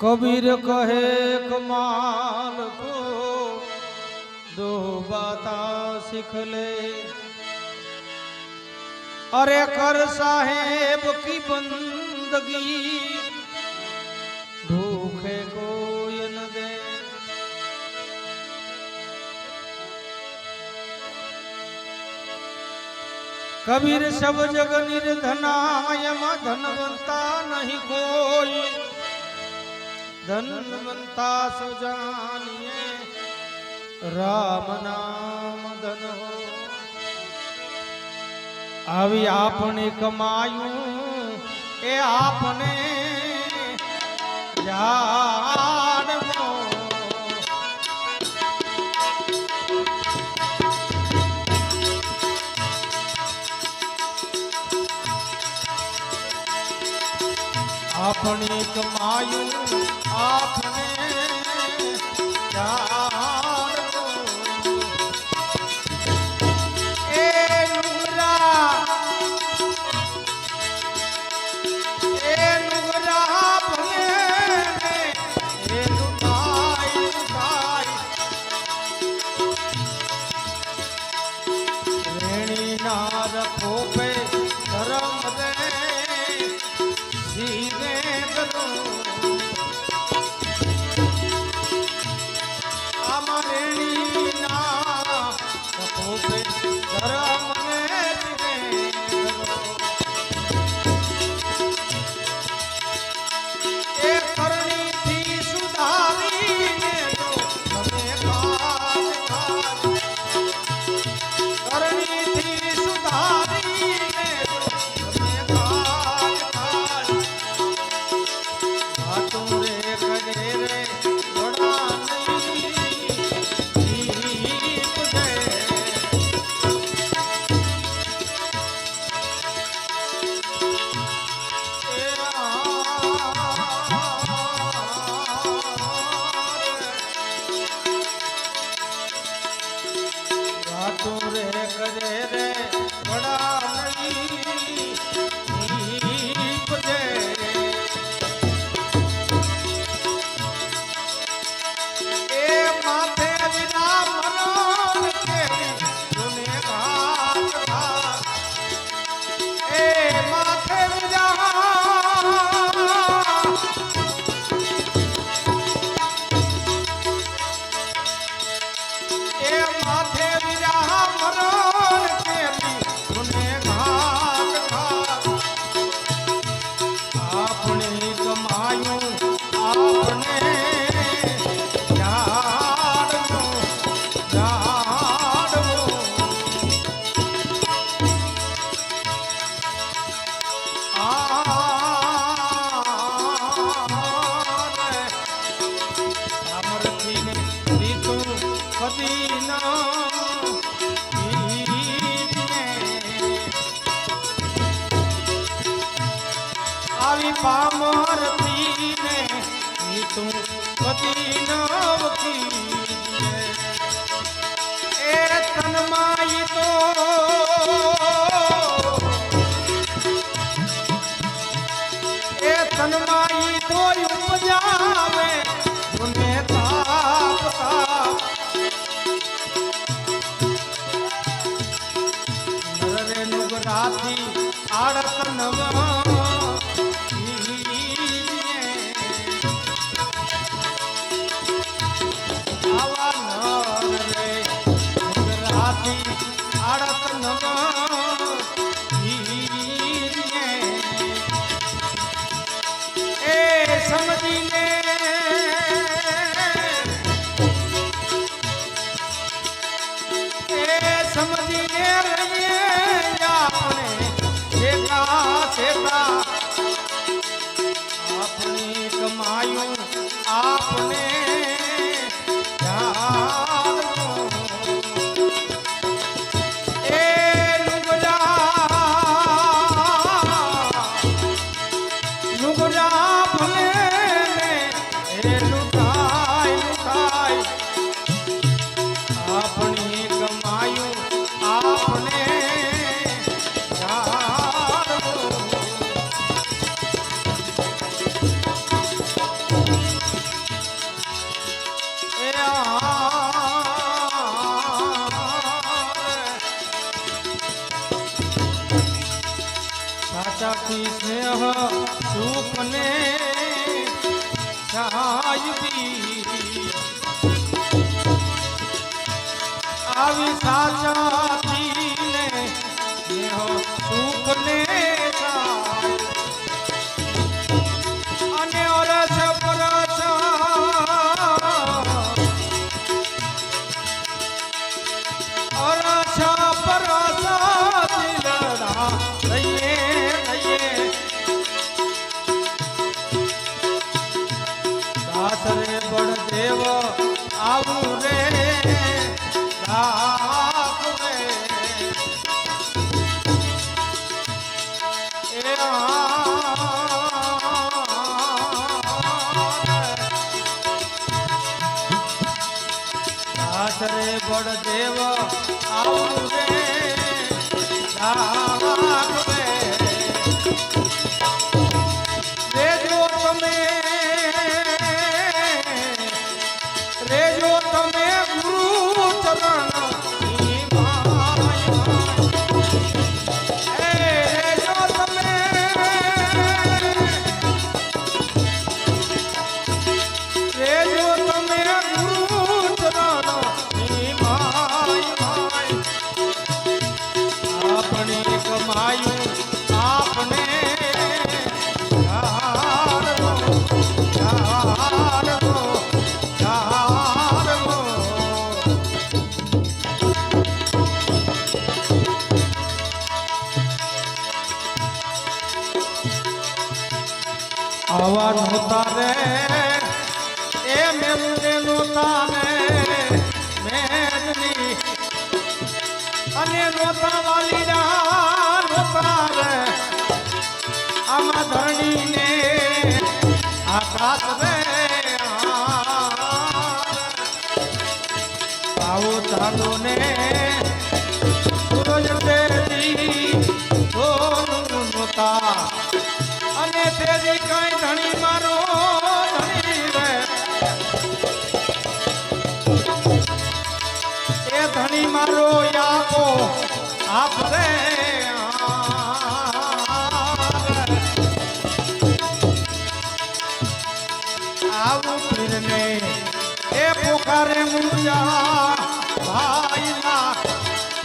कबीर कहे कमाल को, दो बाता सीख ले। अरे कर साहेब की बंदगी, भूखे को न दे। कबीर सब जग निर्धनाय धनवंता नहीं कोई। ધનવંતા સુજાનીએ રામ નામ ધન આવી આપણે કમાયું એ આપને જા આપણે કમાયું આપણે એ farm આવી આવી સાચાથી દાસરે બળદેવ આવું રે આવા નહોતા રે એ મેમને નહોતા રે મેદની અને નહોતા વાલીડા નહોતા રે આમાં ધરણીને આકાશ રે આવો. ચાલો ને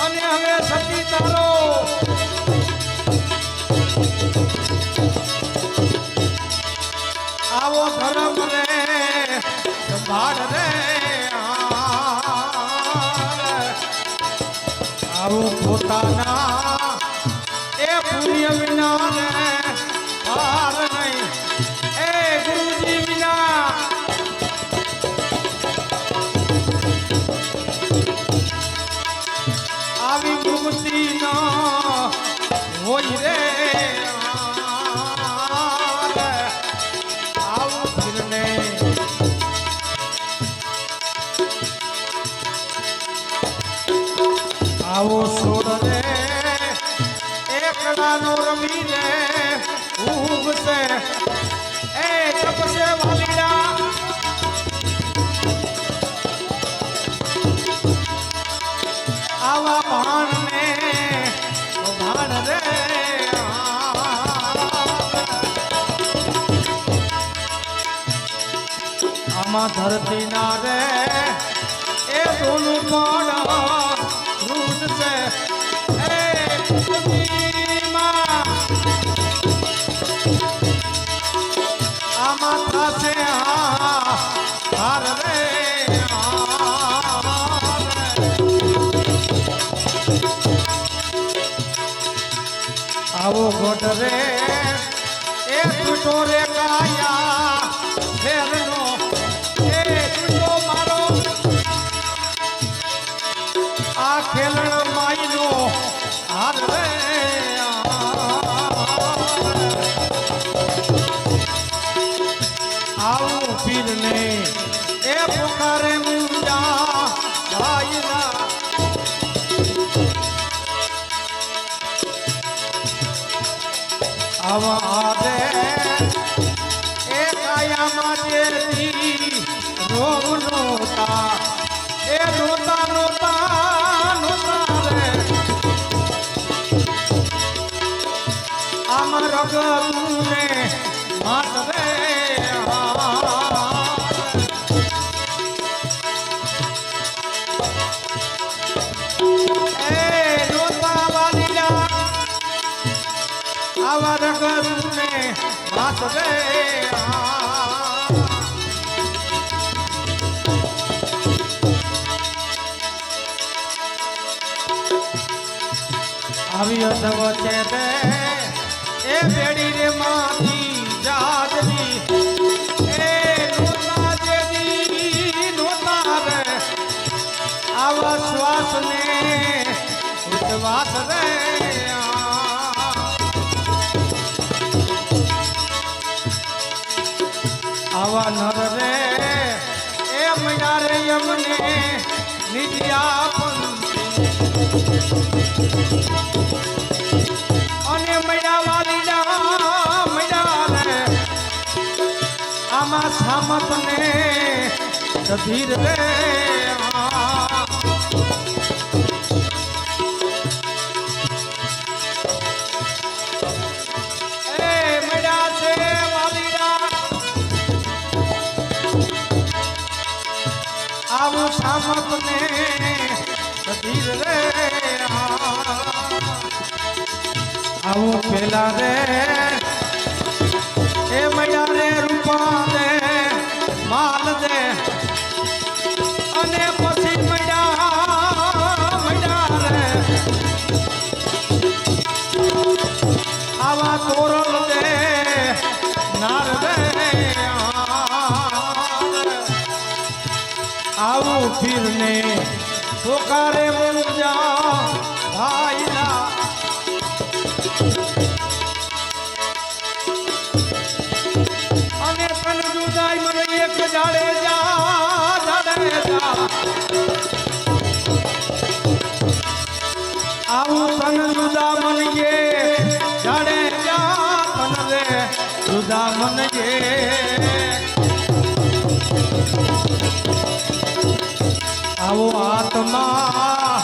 અને હવે સતી તારો આવો પોતાના. એ પુણ્ય વિના પાર નહીં. ધરતી ના રે, એ સોનું પણ રૂદ છે એ આમાં થશે હા હાર રે. આવો ગોટ રે, એ છૂટો રે કાયા આવું પીરને એ પોકારે મુંજા ભાઈના. આવા આદે એ કાયામાં જેથી રોગ નોતા એ નોતા નોતા નોતા રે. આમ રગને ગરુને વાસ રે આ. આવી અધવ છે તે એ બેડી રે માથી જાજરી એ નોતા જેદી નોતા રે આવા શ્વાસ ને ઉચ્છવાસ રે આવા નર રે એ મૈયા રે યમને નિજ્યા અને મૈયા વાલીડા મૈયા રે, આમાં સામત ને સધીર રે. है આત્મા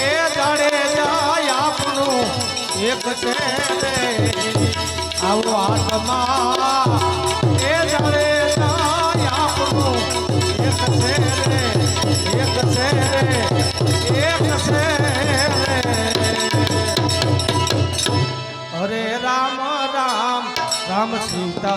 એ જડે જાય આપણું એક છે આવો આત્મા એ જડે જાય આપણું એક છે એક છે એક છે હરે રામ રામ રામ સીતા